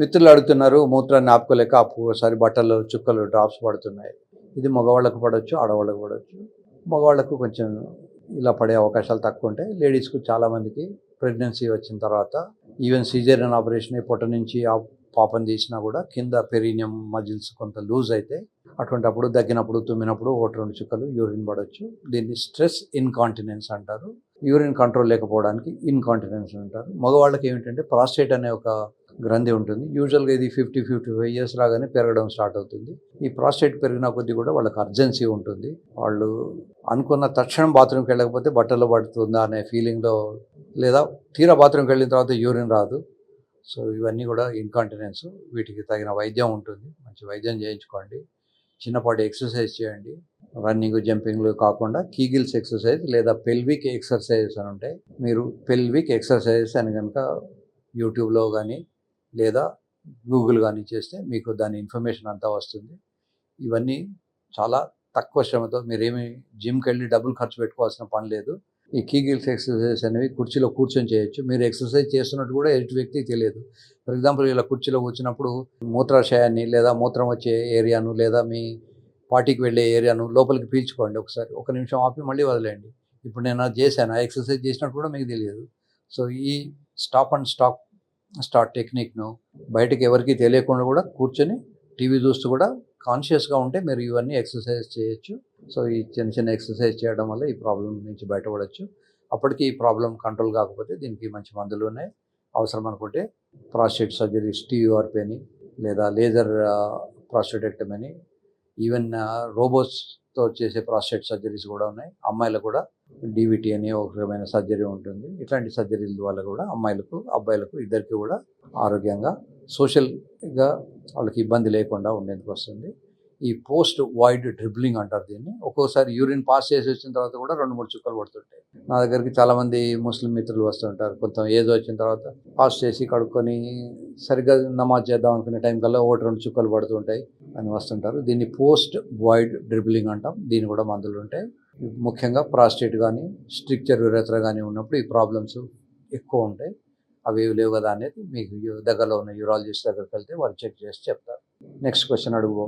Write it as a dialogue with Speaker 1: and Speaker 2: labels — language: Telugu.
Speaker 1: మిత్రులు అడుగుతున్నారు మూత్రాన్ని ఆపుకోలేక ఒక్కోసారి బట్టలు చుక్కలు డ్రాప్స్ పడుతున్నాయి. ఇది మగవాళ్ళకు పడవచ్చు ఆడవాళ్ళకు పడవచ్చు మగవాళ్ళకు కొంచెం ఇలా పడే అవకాశాలు తక్కువ ఉంటాయి. లేడీస్కు చాలామందికి ప్రెగ్నెన్సీ వచ్చిన తర్వాత ఈవెన్ సీజరియన్ ఆపరేషన్ పొట్ట నుంచి ఆ పాపం తీసినా కూడా కింద పెరీనియం మజిల్స్ కొంత లూజ్ అయితే అటువంటప్పుడు దగ్గినప్పుడు తుమ్మినప్పుడు ఒకటి రెండు చుక్కలు యూరిన్ పడవచ్చు దీన్ని స్ట్రెస్ ఇన్కాంటినెన్స్ అంటారు. యూరిన్ కంట్రోల్ లేకపోవడానికి ఇన్కాంటినెన్స్ అంటారు. మగవాళ్ళకి ఏమిటంటే ప్రాస్టేట్ అనే ఒక గ్రంథి ఉంటుంది. యూజువల్గా ఇది ఫిఫ్టీ ఫిఫ్టీ ఫైవ్ ఇయర్స్ రాగానే పెరగడం స్టార్ట్ అవుతుంది. ఈ ప్రాస్టేట్ పెరిగిన కొద్దీ కూడా వాళ్ళకి అర్జెన్సీ ఉంటుంది. వాళ్ళు అనుకున్న తక్షణం బాత్రూమ్కి వెళ్ళకపోతే బట్టలు పడుతుందా అనే ఫీలింగ్లో లేదా తీరా బాత్రూమ్కి వెళ్ళిన తర్వాత యూరిన్ రాదు. సో ఇవన్నీ కూడా ఇన్కాంటినెన్స్ వీటికి తగిన వైద్యం ఉంటుంది. మంచి వైద్యం చేయించుకోండి. చిన్నపాటి ఎక్సర్సైజ్ చేయండి. రన్నింగ్ జంపింగ్లు కాకుండా కీగిల్స్ ఎక్సర్సైజ్ లేదా పెల్విక్ ఎక్సర్సైజెస్ అని ఉంటాయి మీరు పెల్విక్ ఎక్సర్సైజెస్ అని కనుక యూట్యూబ్లో కానీ లేదా గూగుల్ కానీ చేస్తే మీకు దాని ఇన్ఫర్మేషన్ అంతా వస్తుంది. ఇవన్నీ చాలా తక్కువ శ్రమతో మీరేమి జిమ్కి వెళ్ళి డబ్బులు ఖర్చు పెట్టుకోవాల్సిన పని లేదు. ఈ కీగిల్స్ ఎక్సర్సైజ్ అనేవి కుర్చీలో కూర్చొని చేయొచ్చు. మీరు ఎక్సర్సైజ్ చేస్తున్నట్టు కూడా ఎటు వ్యక్తికి తెలియదు. ఫర్ ఎగ్జాంపుల్ ఇలా కుర్చీలో కూర్చున్నప్పుడు మూత్రాశయాన్ని లేదా మూత్రం వచ్చే ఏరియాను లేదా మీ పార్టీకి వెళ్ళే ఏరియాను లోపలికి పీల్చుకోండి ఒకసారి. ఒక నిమిషం ఆపి మళ్ళీ వదిలేయండి. ఇప్పుడు నేను చేశాను? ఎక్సర్సైజ్ చేసినట్టు కూడా మీకు తెలియదు. సో ఈ స్టాప్ అండ్ స్టాప్ స్టార్ట్ టెక్నిక్ను. బయటకు ఎవరికి తెలియకుండా కూడా కూర్చొని టీవీ చూస్తూ కూడా కాన్షియస్గా ఉంటే మీరు ఇవన్నీ ఎక్సర్సైజ్ చేయొచ్చు. సో ఈ చిన్న చిన్న ఎక్సర్సైజ్ చేయడం వల్ల ఈ ప్రాబ్లం నుంచి బయటపడవచ్చు అప్పటికి ఈ ప్రాబ్లం కంట్రోల్ కాకపోతే దీనికి మంచి మందులు ఉన్నాయి. అవసరం అనుకుంటే ప్రాస్టేట్ సర్జరీ స్టీఆర్పీ అని లేదా లేజర్ ప్రాస్టేటెక్టమీ అని. ఈవెన్ రోబోట్స్తో చేసే ప్రాస్టేట్ సర్జరీస్ కూడా ఉన్నాయి. అమ్మాయిలు కూడా డీవిటీ అని ఒక రకమైన సర్జరీ ఉంటుంది. ఇట్లాంటి సర్జరీల వల్ల కూడా అమ్మాయిలకు అబ్బాయిలకు ఇద్దరికి కూడా ఆరోగ్యంగా సోషల్గా వాళ్ళకి ఇబ్బంది లేకుండా ఉండేందుకు వస్తుంది. ఈ పోస్ట్ వాయిడ్ డ్రిబ్లింగ్ అంటారు దీన్ని. ఒక్కోసారి యూరిన్ పాస్ చేసి వచ్చిన తర్వాత కూడా రెండు మూడు చుక్కలు పడుతుంటాయి. నా దగ్గరికి చాలామంది ముస్లిం మిత్రులు వస్తుంటారు. కొంత ఏజ్ వచ్చిన తర్వాత పాస్ చేసి కడుక్కొని సరిగ్గా నమాజ్ చేద్దాం అనుకునే టైం కల్లా ఒకటి రెండు చుక్కలు పడుతుంటాయి అని వస్తుంటారు. దీన్ని పోస్ట్ వాయిడ్ డ్రిబ్లింగ్ అంటాం. దీని కూడా మందులు ఉంటాయి. ముఖ్యంగా ప్రాస్టేట్ కానీ స్ట్రిక్చర్ యురేత్ర కానీ ఉన్నప్పుడు ఈ ప్రాబ్లమ్స్ ఎక్కువ ఉంటాయి. అవి ఏవి లేవు కదా అనేది మీకు దగ్గరలో ఉన్న యూరాలజిస్ట్ దగ్గరికి వెళ్తే వాళ్ళు చెక్ చేసి చెప్తారు. నెక్స్ట్ క్వశ్చన్ అడుగు